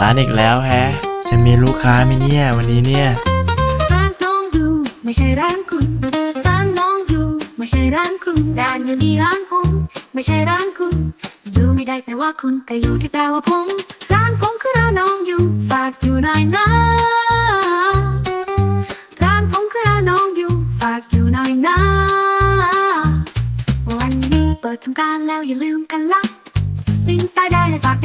ร้านอีกแล้วแฮะ จะมีลูกค้าไหมเนี่ยวันนี้เนี่ย ร้านน้องดูไม่ใช่ร้านคุณร้านน้องดูไม่ใช่ร้านคุณร้านอยู่นี่ร้านผมไม่ใช่ร้านคุณ ดูไม่ได้แต่ว่าคุณแต่อยู่ที่แปลว่าผม ร้านผมคือร้านน้องอยู่ฝากอยู่หน่อยนะร้านผมคือร้านน้องอยู่ฝากอยู่หน่อยนะวันนี้เปิดทำการแล้วอย่าลืมกันละลิงก์ใต้ได้เลยฝาก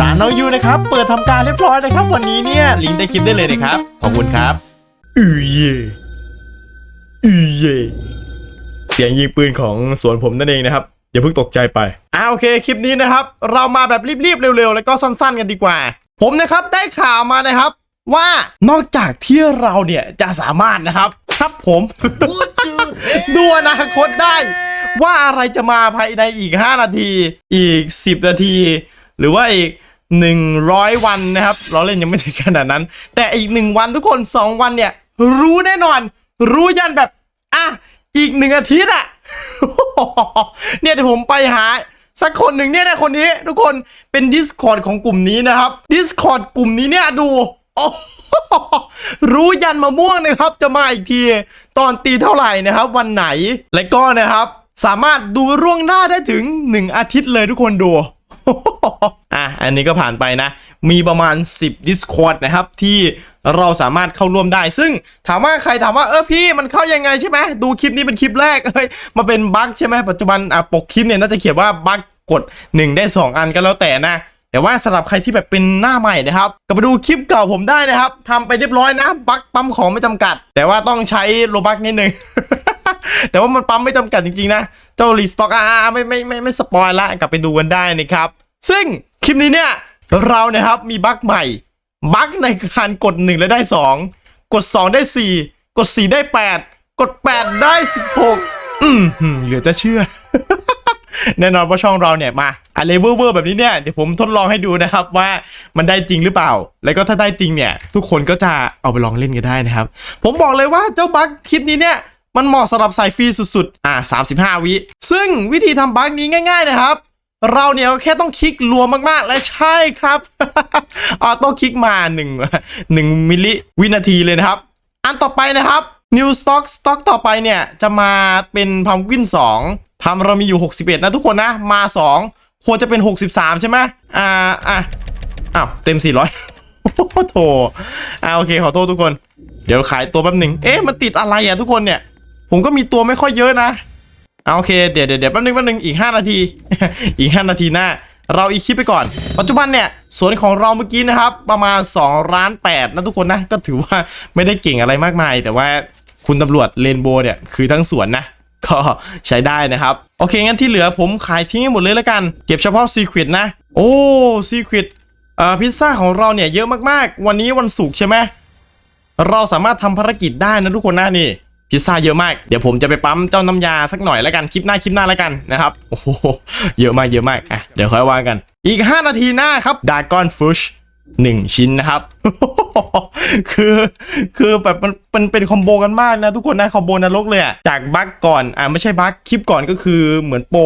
ร้านน้องยูนะครับเปิดทำการเรียบร้อยนะครับ วันนี้เนี่ยลิงก์ใต้คลิปได้เลยนะครับขอบคุณครับอือเย่อือเย่เสียงยิงปืนของสวนผมนั่นเองนะครับอย่าเพิ่งตกใจไปอ่าโอเคคลิปนี้นะครับ เรามาแบบรีบๆเร็วๆ แล้วก็สั้นๆ กันดีกว่า ผมนะครับได้ข่าวมานะครับ ว่านอกจากที่เราเนี่ยจะสามารถนะครับครับผมดูอนาคตได้ว่าอะไรจะมาภายในอีก 5 นาที อีก 10 นาที หรือว่าอีก 100 วันนะครับเราเล่นยังไม่ถึงขนาดนั้น แต่อีก 1 วันทุกคน 2 วันเนี่ย รู้แน่นอน รู้ยันแบบ อะ อีกหนึ่งอาทิตย์อะเนี่ยเดี๋ยวผมไปหาสักคนหนึ่งเนี่ยนะคนนี้ ทุกคนเป็น Discord ของกลุ่มนี้นะครับ Discord กลุ่มนี้เนี่ยดูโอ้โหรู้ยันมะม่วงนะครับ จะมาอีกที ตอนตีเท่าไหร่นะครับ วันไหนและก็นะครับ สามารถดูร่วงหน้าได้ถึง 1 อาทิตย์เลยทุกคนดู อันนี้ก็ผ่านไปนะ มีประมาณ 10 Discord นะครับ ที่เราสามารถเข้าร่วมได้ ซึ่งถามว่าใครถามว่าเออพี่มันเข้ายังไงใช่ไหมดูคลิปนี้เป็นคลิปแรกเฮ้ยมาเป็นบั๊กใช่ไหมปัจจุบันอะปกคลิปเนี่ยน่าจะเขียนว่าบั๊กกด 1 ได้ 2 อันก็แล้วแต่นะแต่ว่าสำหรับใครที่แบบเป็นหน้าใหม่นะครับก็ไปดูคลิปเก่าผมได้นะครับทำไปเรียบร้อยนะบั๊กปั๊มของไม่จำกัด แต่ว่าต้องใช้โลบักนิดนึงแต่ว่ามันปั๊มไม่จำกัดจริงๆนะเจ้ารีสต็อกอ่าไม่ไม่ไม่ไม่สปอยละกลับไปดูกันได้นะครับซึ่ง คลิปนี้เนี่ย เรานะครับมีบั๊กใหม่ บั๊กในการกด 1 แล้วได้ 2 กด 2 ได้ 4 กด 4 ได้ 8 กด 8 ได้ 16อืมหืมเหลือจะเชื่อ แน่นอนว่าช่องเราเนี่ยมาอะไรเวอร์แบบนี้เนี่ยเดี๋ยวผมทดลองให้ดูนะครับว่ามันได้จริงหรือเปล่า แล้วก็ถ้าได้จริงเนี่ย ทุกคนก็จะเอาไปลองเล่นกันได้นะครับ ผมบอกเลยว่าเจ้าบั๊กคลิปนี้เนี่ยมันเหมาะสำหรับสายฟรีสุดๆ อ่า 35 วิ ซึ่งวิธีทำบั๊กนี้ง่าย ๆ นะครับ เราเนี่ยก็แค่ต้องคลิกรัวมากๆ และใช่ครับออโต้คลิกมา1 1มิลลิวินาทีเลยนะครับ อันต่อไปนะครับ New Stock Stock ต่อไปเนี่ย จะมาเป็นพัมกิน2พัมเรามีอยู่ 61 นะทุกคนนะ มา 2 ควรจะเป็น 63 ใช่ไหมอ่าอะอ้าวเต็ม 400โอ้โหโถอ่าโอเค ขอโทษทุกคน เดี๋ยวขายตัวแป๊บหนึ่งเอ๊ะมันติดอะไรอะทุกคนเนี่ย ผมก็มีตัวไม่ค่อยเยอะนะ เอาโอเคเดี๋ยวเดี๋ยวเดี๋ยวแป๊บนึงแป๊บนึงอีก 5 นาที อีก 5 นาทีหน้า เราอีกคลิปไปก่อน ปัจจุบันเนี่ยสวนของเราเมื่อกี้นะครับ ประมาณ2ล้าน8นะทุกคนนะก็ถือว่าไม่ได้เก่งอะไรมากมาย แต่ว่าคุณตำรวจเรนโบว์เนี่ยคือทั้งสวนนะก็ใช้ได้นะครับ โอเค งั้นที่เหลือผมขายทิ้งให้หมดเลยแล้วกัน เก็บเฉพาะซีควิดนะ โอ้ซีควิดอ่อพิซซ่าของเราเนี่ยเยอะมากๆ วันนี้วันศุกร์ใช่ไหมเราสามารถทำภารกิจได้นะทุกคนนะนี่ พิซซ่าเยอะมาก เดี๋ยวผมจะไปปั๊มเจ้าน้ำยาสักหน่อยแล้วกัน คลิปหน้าคลิปหน้าแล้วกันนะครับ โอ้โห เยอะมากเยอะมาก อะ เดี๋ยวค่อยว่ากัน อีก 5 นาทีหน้าครับดากอนฟิชหนึ่งชิ้นนะครับ คือคือแบบมันเป็นเป็นคอมโบกันมากนะทุกคนนะคอมโบนรกเลยอะจากบั๊กก่อน อ่าไม่ใช่บั๊กคลิปก่อนก็คือเหมือนโปร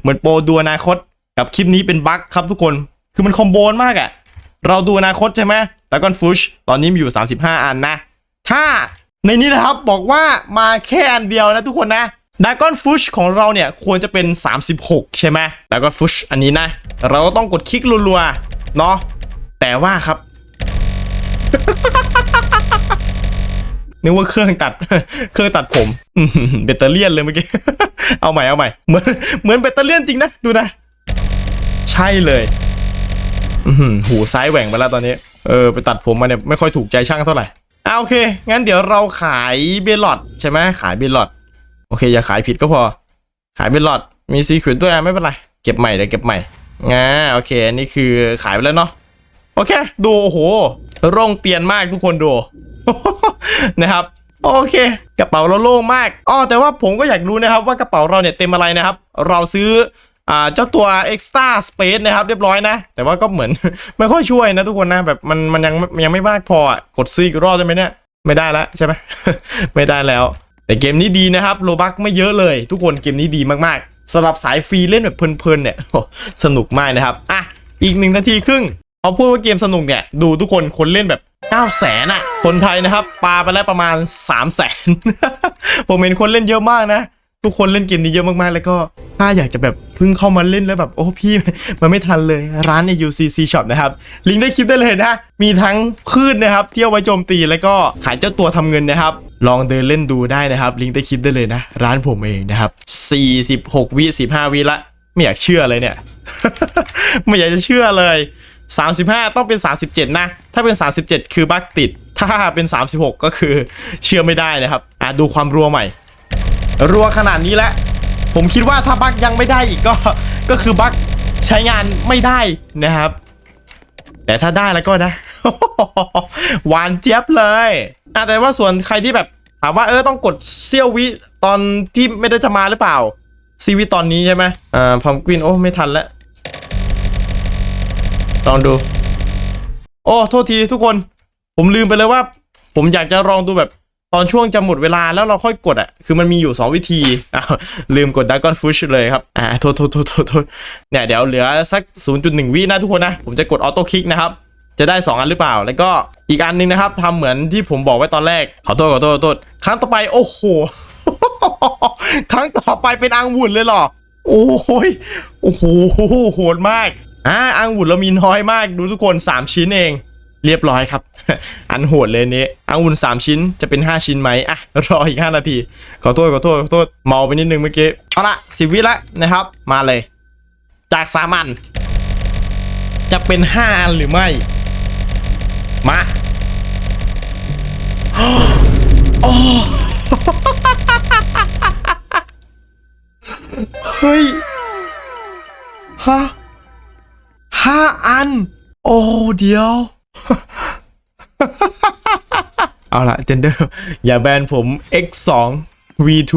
เหมือนโปรดูอนาคต กับคลิปนี้เป็นบั๊กครับทุกคน คือมันคอมโบนมากอะเราดูอนาคตใช่ไหมแล้วก็ฟุชตอนนี้มีอยู่ 35 อันนะ ถ้า ในนี้นะครับบอกว่ามาแค่อันเดียวนะทุกคนนะดากอนฟุชของเราเนี่ยควรจะเป็น 36 ใช่ไหมดากอนฟุชอันนี้นะ เราก็ต้องกดคลิกรัวๆเนาะแต่ว่าครับ นึกว่าเครื่องตัดเครื่องตัดผมเบตเตอเลียนเลยเมื่อกี้ เอาใหม่เอาใหม่ เหมือนเหมือนเบตเตอเลียนจริงนะ ดูนะ ใช่เลยหูซ้ายแหว่งไปแล้วตอนนี้ เออไปตัดผมมาเนี่ยไม่ค่อยถูกใจช่างเท่าไหร่ อ่าโอเค งั้นเดี๋ยวเราขายเบลลอดใช่ไหมขายเบลลอดโอเค อย่าขายผิดก็พอ ขายเบลลอดมีซีควิดด้วยไม่เป็นไร เก็บใหม่เดี๋ยวเก็บใหม่งาโอเค อันนี้คือขายไปแล้วเนาะโอเค ดูโอ้โหโร่งเตียนมากทุกคนดูนะครับโอเค กระเป๋าเราโล่งมากอ๋อแต่ว่าผมก็อยากรู้นะครับว่ากระเป๋าเราเนี่ยเต็มอะไรนะครับ เราซื้อ อ่าเจ้าตัว extra space นะครับเรียบร้อยนะ แต่ว่าก็เหมือน ไม่ค่อยช่วยนะทุกคนนะแบบมันมันยังยังไม่มากพอกดซื้ออีกรอบได้ไหมเนี่ย ไม่ได้แล้วใช่ไหม ไม่ได้แล้ว แต่เกมนี้ดีนะครับโลบักไม่เยอะเลย ทุกคนเกมนี้ดีมากๆสำหรับสายฟรีเล่นแบบเพลินๆเนี่ยโอ้สนุกมากนะครับอะอีกหนึ่งนาทีครึ่งพอพูดว่าเกมสนุกเนี่ยดูทุกคนคนเล่นแบบ9 0 0แสนอะคนไทยนะครับปาไปแล้วประมาณ 3 0 0แสนผมเห็นคนเล่นเยอะมากนะ ทุกคนเล่นเกมนี้เยอะมากๆ แล้วก็ถ้าอยากจะแบบเพิ่งเข้ามาเล่นแล้วแบบโอ้พี่มันไม่ทันเลยร้านใน UCC Shop นะครับ ลิงก์ได้คลิปได้เลยนะ มีทั้งพืชนนะครับเที่เอาไว้โจมตีแล้วก็ขายเจ้าตัวทำเงินนะครับ ลองเดินเล่นดูได้นะครับ ลิงก์ได้คลิปได้เลยนะ ร้านผมเองนะครับ 46 วิ15 วิละ ไม่อยากเชื่อเลยเนี่ย ไม่อยากจะเชื่อเลย 35 ต้องเป็น 37 นะ ถ้าเป็น 37 คือบั๊กติด ถ้าเป็น 36 ก็คือเชื่อไม่ได้นะครับอะดูความรัวใหม่ รัวขนาดนี้แล้วผมคิดว่าถ้าบั๊กยังไม่ได้อีกก็ก็คือบั๊กใช้งานไม่ได้นะครับ แต่ถ้าได้แล้วก็นะหวานเจี๊ยบเลยอะแต่ว่าส่วนใครที่แบบถามว่าเออต้องกดเซี่ยววิตอนที่ไม่ได้จะมาหรือเปล่าซีวิตอนนี้ใช่ไหมอ่าพอมกวินโอ้ไม่ทันแล้วลองดู โอ้โทษทีทุกคน ผมลืมไปเลยว่า ผมอยากจะลองดูแบบ ตอนช่วงจะหมดเวลาแล้วเราค่อยกดอะ คือมันมีอยู่ 2 วิธีอ้าวลืมกดดักกอนฟุชเลยครับ อ่าโทษโทษโทษโทษโทษเนี่ยเดี๋ยวเหลือสัก 0.1 วินะทุกคนนะ ผมจะกดออโต้คลิกนะครับ จะได้ 2 อันหรือเปล่า แล้วก็อีกอันหนึงนะครับทำเหมือนที่ผมบอกไว้ตอนแรก ขอโทษขอโทษขอโทษ ครั้งต่อไป โอ้โห ครั้งต่อไปเป็นอังวุ่นเลยเหรอ โอ้ยโอ้โห โหดมาก อ่าอังวุ่นเรามีน้อยมาก ดูทุกคน 3 ชิ้นเอง เรียบร้อยครับ อันโหดเลยนี้อังุ่น3 ชิ้นจะเป็น 5 ชิ้นไหมอะรออีก 5 นาที ขอโทษขอโทษขอโทษเมาไปนิดนึงเมื่อกี้ เอาละสิวิละนะครับ มาเลย จากสามัน จะเป็น 5 อันหรือไม่ มาโอ้เฮ้ยฮะห้าอัน โอ้เดียว เอาละเจนเดอร์อย่าแบนผม x2 v2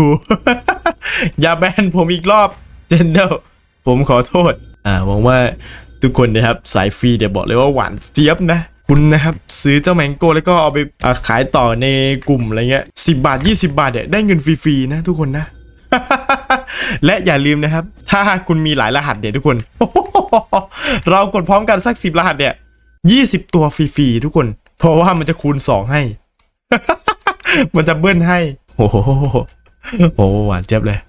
อย่าแบนผมอีกรอบเจนเดอร์ผมขอโทษ อ่าหวังว่าทุกคนนะครับสายฟรีเดี๋ยวบอกเลยว่าหวานเจี๊ยบนะ คุณนะครับ ซื้อเจ้าแมงโก้แล้วก็เอาไปาขายต่อในกลุ่มอะไรเงี้ยสิบาท 20 บาทเนี่ยได้เงินฟรีๆนะทุกคนนะ และอย่าลืมนะครับ ถ้าคุณมีหลายรหัสเนี่ยทุกคน เรากดพร้อมกันสักสิบรหัสเนี่ยยี่สิบตัวฟรีๆทุกคน เพราะว่ามันจะคูณสองให้ มันจะเบิ้ลให้ โอ้โหโอ้หวานเจ็บเลย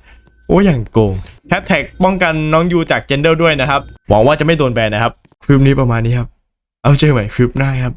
โอ้อย่างโกงแฮชแท็กป้องกันน้องยูจากเจนเดอร์ด้วยนะครับ หวังว่าจะไม่โดนแบนนะครับ คลิปนี้ประมาณนี้ครับ เอาเจอใหม่คลิปหน้าครับ